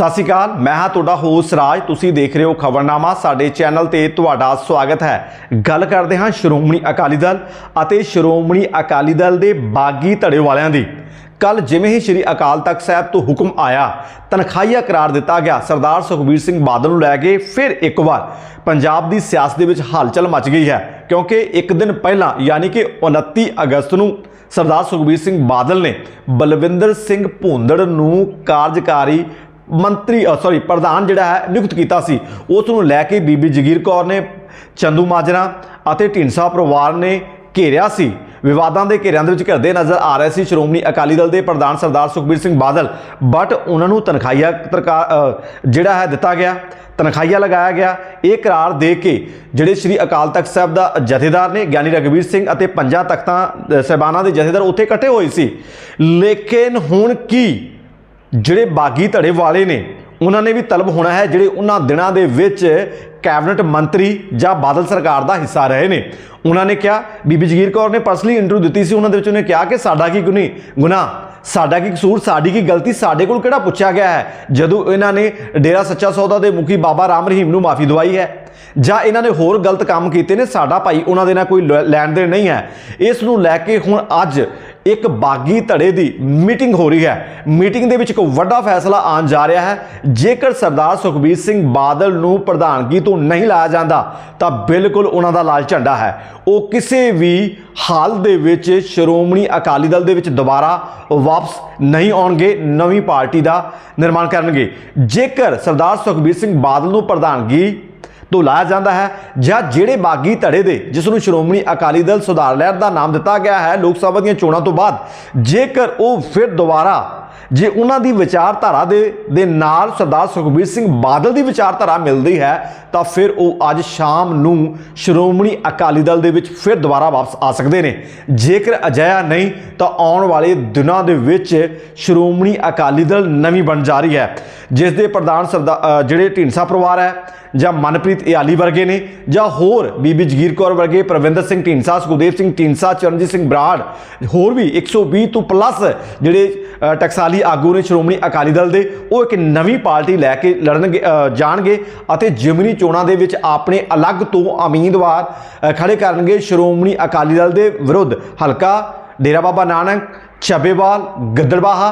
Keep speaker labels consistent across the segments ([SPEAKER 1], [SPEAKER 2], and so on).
[SPEAKER 1] ਸਤਿ ਸ਼੍ਰੀ ਅਕਾਲ, ਮੈਂ ਹਾਂ ਤੁਹਾਡਾ ਹੋਸਟ ਰਾਜ। ਤੁਸੀਂ ਦੇਖ ਰਹੇ ਹੋ ਖਬਰਨਾਮਾ। ਸਾਡੇ ਚੈਨਲ ਤੇ ਤੁਹਾਡਾ ਸਵਾਗਤ ਹੈ। ਗੱਲ ਕਰਦੇ ਹਾਂ ਸ਼੍ਰੋਮਣੀ ਅਕਾਲੀ ਦਲ ਅਤੇ ਸ਼੍ਰੋਮਣੀ ਅਕਾਲੀ ਦਲ ਦੇ ਬਾਗੀ ਧੜੇ ਵਾਲਿਆਂ ਦੀ। ਕੱਲ ਜਿਵੇਂ ਹੀ ਸ੍ਰੀ ਅਕਾਲ ਤਖਤ ਸਾਹਿਬ ਤੋਂ ਹੁਕਮ ਆਇਆ, ਤਨਖਾਹੀਆ ਕਰਾਰ ਦਿੱਤਾ ਗਿਆ। ਸਰਦਾਰ ਸੁਖਬੀਰ ਸਿੰਘ ਬਾਦਲ ਨੂੰ ਲੈ ਕੇ ਫਿਰ ਇੱਕ ਵਾਰ ਪੰਜਾਬ ਦੀ ਸਿਆਸਤ ਦੇ ਵਿੱਚ ਹਲਚਲ ਮਚ ਗਈ ਹੈ। ਕਿਉਂਕਿ ਇੱਕ ਦਿਨ ਪਹਿਲਾਂ, ਯਾਨੀ ਕਿ 29 ਅਗਸਤ ਨੂੰ ਸਰਦਾਰ ਸੁਖਬੀਰ ਸਿੰਘ ਬਾਦਲ ਨੇ ਬਲਵਿੰਦਰ ਸਿੰਘ ਭੁੰਦੜ ਨੂੰ ਕਾਰਜਕਾਰੀ ਮੰਤਰੀ ਸੌਰੀ ਪ੍ਰਧਾਨ ਜਿਹੜਾ ਹੈ ਨਿਯੁਕਤ ਕੀਤਾ ਸੀ। ਉਸ ਨੂੰ ਲੈ ਕੇ ਬੀਬੀ ਜਗੀਰ ਕੌਰ ਨੇ ਚੰਦੂ ਮਾਜਰਾ ਅਤੇ ਢੀਂਡਸਾ ਪਰਿਵਾਰ ਨੇ ਘੇਰਿਆ ਸੀ। ਵਿਵਾਦਾਂ ਦੇ ਘੇਰਿਆਂ ਦੇ ਵਿੱਚ ਘਿਰਦੇ ਨਜ਼ਰ ਆ ਰਹੇ ਸੀ ਸ਼੍ਰੋਮਣੀ ਅਕਾਲੀ ਦਲ ਦੇ ਪ੍ਰਧਾਨ ਸਰਦਾਰ ਸੁਖਬੀਰ ਸਿੰਘ ਬਾਦਲ। ਬਟ ਉਹਨਾਂ ਨੂੰ ਤਨਖਾਹੀਆ ਤਰਕਾ- ਜਿਹੜਾ ਹੈ ਦਿੱਤਾ ਗਿਆ। ਤਨਖਾਹੀਆ ਲਗਾਇਆ ਗਿਆ। ਇਹ ਕਰਾਰ ਦੇ ਕੇ ਜਿਹੜੇ ਸ੍ਰੀ ਅਕਾਲ ਤਖਤ ਸਾਹਿਬ ਦਾ ਜਥੇਦਾਰ ਨੇ ਗਿਆਨੀ ਰਗਵੀਰ ਸਿੰਘ ਅਤੇ ਪੰਜਾਂ ਤਖਤਾਂ ਅ, ਸਾਹਿਬਾਨਾਂ ਦੇ ਜਥੇਦਾਰ ਉੱਥੇ ਇਕੱਠੇ ਹੋਏ ਸੀ। ਲੇਕਿਨ ਹੁਣ ਕੀ ਜਿਹੜੇ ਬਾਗੀ ਧੜੇ ਵਾਲੇ ਨੇ, ਉਹਨਾਂ ਨੇ ਵੀ ਤਲਬ ਹੋਣਾ ਹੈ, ਜਿਹੜੇ ਉਹਨਾਂ ਦਿਨਾਂ ਦੇ ਵਿੱਚ ਕੈਬਨਿਟ ਮੰਤਰੀ ਜਾਂ ਬਾਦਲ ਸਰਕਾਰ ਦਾ ਹਿੱਸਾ ਰਹੇ ਨੇ। ਉਹਨਾਂ ਨੇ ਕਿਹਾ, ਬੀਬੀ ਜਗੀਰ ਕੌਰ ਨੇ ਪਰਸਨਲੀ ਇੰਟਰਵਿਊ ਦਿੱਤੀ ਸੀ, ਉਹਨਾਂ ਦੇ ਵਿੱਚ ਉਹਨੇ ਕਿਹਾ ਕਿ ਸਾਡਾ ਕੀ ਗੁਨੀ, ਗੁਨਾਹ, ਸਾਡਾ ਕੀ ਕਸੂਰ, ਸਾਡੀ ਕੀ ਗਲਤੀ, ਸਾਡੇ ਕੋਲ ਕਿਹੜਾ ਪੁੱਛਿਆ ਗਿਆ ਹੈ? ਜਦੋਂ ਇਹਨਾਂ ਨੇ ਡੇਰਾ ਸੱਚਾ ਸੌਦਾ ਦੇ ਮੁਖੀ ਬਾਬਾ ਰਾਮ ਰਹੀਮ ਨੂੰ ਮਾਫੀ ਦਵਾਈ ਹੈ, ਜਾਂ ਇਹਨਾਂ ਨੇ ਹੋਰ ਗਲਤ ਕੰਮ ਕੀਤੇ ਨੇ, ਸਾਡਾ ਭਾਈ ਉਹਨਾਂ ਦੇ ਨਾਲ ਕੋਈ ਲੈ- ਲੈਣ ਦੇਣ ਨਹੀਂ ਹੈ। ਇਸ ਨੂੰ ਲੈ ਕੇ ਹੁਣ ਅੱਜ ਇੱਕ ਬਾਗੀ ਧੜੇ ਦੀ ਮੀਟਿੰਗ ਹੋ ਰਹੀ ਹੈ। ਮੀਟਿੰਗ ਦੇ ਵਿੱਚ ਇੱਕ ਵੱਡਾ ਫੈਸਲਾ ਆਉਣ ਜਾ ਰਿਹਾ ਹੈ। ਜੇਕਰ ਸਰਦਾਰ ਸੁਖਬੀਰ ਸਿੰਘ ਬਾਦਲ ਨੂੰ ਪ੍ਰਧਾਨਗੀ ਤੋਂ ਨਹੀਂ ਲਾਇਆ ਜਾਂਦਾ, ਤਾਂ ਬਿਲਕੁਲ ਉਹਨਾਂ ਦਾ ਲਾਲ ਝੰਡਾ ਹੈ। ਉਹ ਕਿਸੇ ਵੀ ਹਾਲ ਦੇ ਵਿੱਚ ਸ਼੍ਰੋਮਣੀ ਅਕਾਲੀ ਦਲ ਦੇ ਵਿੱਚ ਦੁਬਾਰਾ ਵਾਪਸ ਨਹੀਂ ਆਉਣਗੇ, ਨਵੀਂ ਪਾਰਟੀ ਦਾ ਨਿਰਮਾਣ ਕਰਨਗੇ। ਜੇਕਰ ਸਰਦਾਰ ਸੁਖਬੀਰ ਸਿੰਘ ਬਾਦਲ ਨੂੰ ਪ੍ਰਧਾਨਗੀ ਤੋਂ ਲਾਇਆ ਜਾਂਦਾ ਹੈ ਜਾਂ ਜਿਹੜੇ ਬਾਗੀ ਧੜੇ ਦੇ, ਜਿਸ ਨੂੰ ਸ਼੍ਰੋਮਣੀ ਅਕਾਲੀ ਦਲ ਸੁਧਾਰ ਲਹਿਰ ਦਾ ਨਾਮ ਦਿੱਤਾ ਗਿਆ ਹੈ, ਲੋਕ ਸਭਾ ਦੀਆਂ ਚੋਣਾਂ ਤੋਂ ਬਾਅਦ, ਜੇਕਰ ਉਹ ਫਿਰ ਦੁਬਾਰਾ, ਜੇ ਉਹਨਾਂ ਦੀ ਵਿਚਾਰਧਾਰਾ ਦੇ ਦੇ ਨਾਲ ਸਰਦਾਰ ਸੁਖਬੀਰ ਸਿੰਘ ਬਾਦਲ ਦੀ ਵਿਚਾਰਧਾਰਾ ਮਿਲਦੀ ਹੈ, ਤਾਂ ਫਿਰ ਉਹ ਅੱਜ ਸ਼ਾਮ ਨੂੰ ਸ਼੍ਰੋਮਣੀ ਅਕਾਲੀ ਦਲ ਦੇ ਵਿੱਚ ਫਿਰ ਦੁਬਾਰਾ ਵਾਪਸ ਆ ਸਕਦੇ ਨੇ। ਜੇਕਰ ਅਜਿਹਾ ਨਹੀਂ, ਤਾਂ ਆਉਣ ਵਾਲੇ ਦਿਨਾਂ ਦੇ ਵਿੱਚ ਸ਼੍ਰੋਮਣੀ ਅਕਾਲੀ ਦਲ ਨਵੀਂ ਬਣ ਜਾ ਰਹੀ ਹੈ। ਜਿਸ ਦੇ ਪ੍ਰਧਾਨ ਸਰਦਾਰ ਜਿਹੜੇ ਢੀਂਡਸਾ ਪਰਿਵਾਰ ਹੈ ਜਾਂ ਮਨਪ੍ਰੀਤ ਇਆਲੀ ਵਰਗੇ ਨੇ ਜਾਂ ਹੋਰ ਬੀਬੀ ਜਗੀਰ ਕੌਰ ਵਰਗੇ ਪ੍ਰਵਿੰਦਰ ਸਿੰਘ ਢੀਂਡਸਾ ਸੁਖਦੇਵ ਸਿੰਘ ਢੀਂਡਸਾ ਚਰਨਜੀਤ ਸਿੰਘ ਬਰਾੜ ਹੋਰ ਵੀ 120 ਤੋਂ ਪਲੱਸ ਜਿਹੜੇ ਟਕਸਾਲੀ ਆਗੂ ਨੇ ਸ਼੍ਰੋਮਣੀ ਅਕਾਲੀ ਦਲ ਦੇ ਉਹ ਇੱਕ ਨਵੀਂ ਪਾਰਟੀ ਲੈ ਕੇ ਲੜਨਗੇ ਜਾਣਗੇ ਅਤੇ ਜਿਮਨੀ ਚੋਣਾਂ ਦੇ ਵਿੱਚ ਆਪਣੇ ਅਲੱਗ ਤੋਂ ਉਮੀਦਵਾਰ ਅ, ਖੜੇ ਕਰਨਗੇ। ਸ਼੍ਰੋਮਣੀ ਅਕਾਲੀ ਦਲ ਦੇ ਵਿਰੁੱਧ ਹਲਕਾ ਡੇਰਾ ਬਾਬਾ ਨਾਨਕ ਚੱਬੇਵਾਲ ਗਿੱਦੜਬਾਹਾ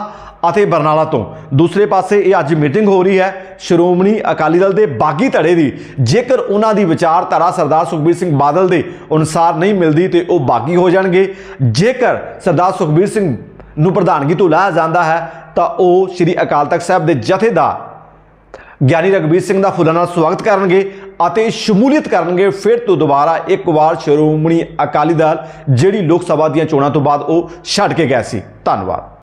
[SPEAKER 1] ਅਤੇ ਬਰਨਾਲਾ ਤੋਂ। ਦੂਸਰੇ ਪਾਸੇ ਇਹ ਅੱਜ ਮੀਟਿੰਗ ਹੋ ਰਹੀ ਹੈ। ਸ਼੍ਰੋਮਣੀ ਅਕਾਲੀ ਦਲ ਦੇ ਬਾਗੀ ਧੜੇ ਦੀ। ਜੇਕਰ ਉਹਨਾਂ ਦੀ ਵਿਚਾਰਧਾਰਾ ਸਰਦਾਰ ਸੁਖਬੀਰ ਸਿੰਘ ਬਾਦਲ ਦੇ ਅਨੁਸਾਰ ਨਹੀਂ ਮਿਲਦੀ ਤੇ ਉਹ ਬਾਗੀ ਹੋ ਜਾਣਗੇ। ਜੇਕਰ ਸਰਦਾਰ ਸੁਖਬੀਰ ਸਿੰਘ ਨੂੰ ਪ੍ਰਧਾਨਗੀ ਤੋਂ ਲਾਇਆ ਜਾਂਦਾ ਹੈ, ਤਾਂ ਉਹ ਸ੍ਰੀ ਅਕਾਲ ਤਖਤ ਸਾਹਿਬ ਦੇ ਜਥੇਦਾਰ ਗਿਆਨੀ ਰਗਵੀਰ ਸਿੰਘ ਦਾ ਫੁੱਲਾਂ ਨਾਲ ਸਵਾਗਤ ਕਰਨਗੇ ਅਤੇ ਸ਼ਮੂਲੀਅਤ ਕਰਨਗੇ। ਫਿਰ ਤੋਂ ਦੁਬਾਰਾ ਇੱਕ ਵਾਰ ਸ਼੍ਰੋਮਣੀ ਅਕਾਲੀ ਦਲ, ਜਿਹੜੀ ਲੋਕ ਸਭਾ ਦੀਆਂ ਚੋਣਾਂ ਤੋਂ ਬਾਅਦ ਉਹ ਛੱਡ ਕੇ ਗਏ ਸੀ। ਧੰਨਵਾਦ।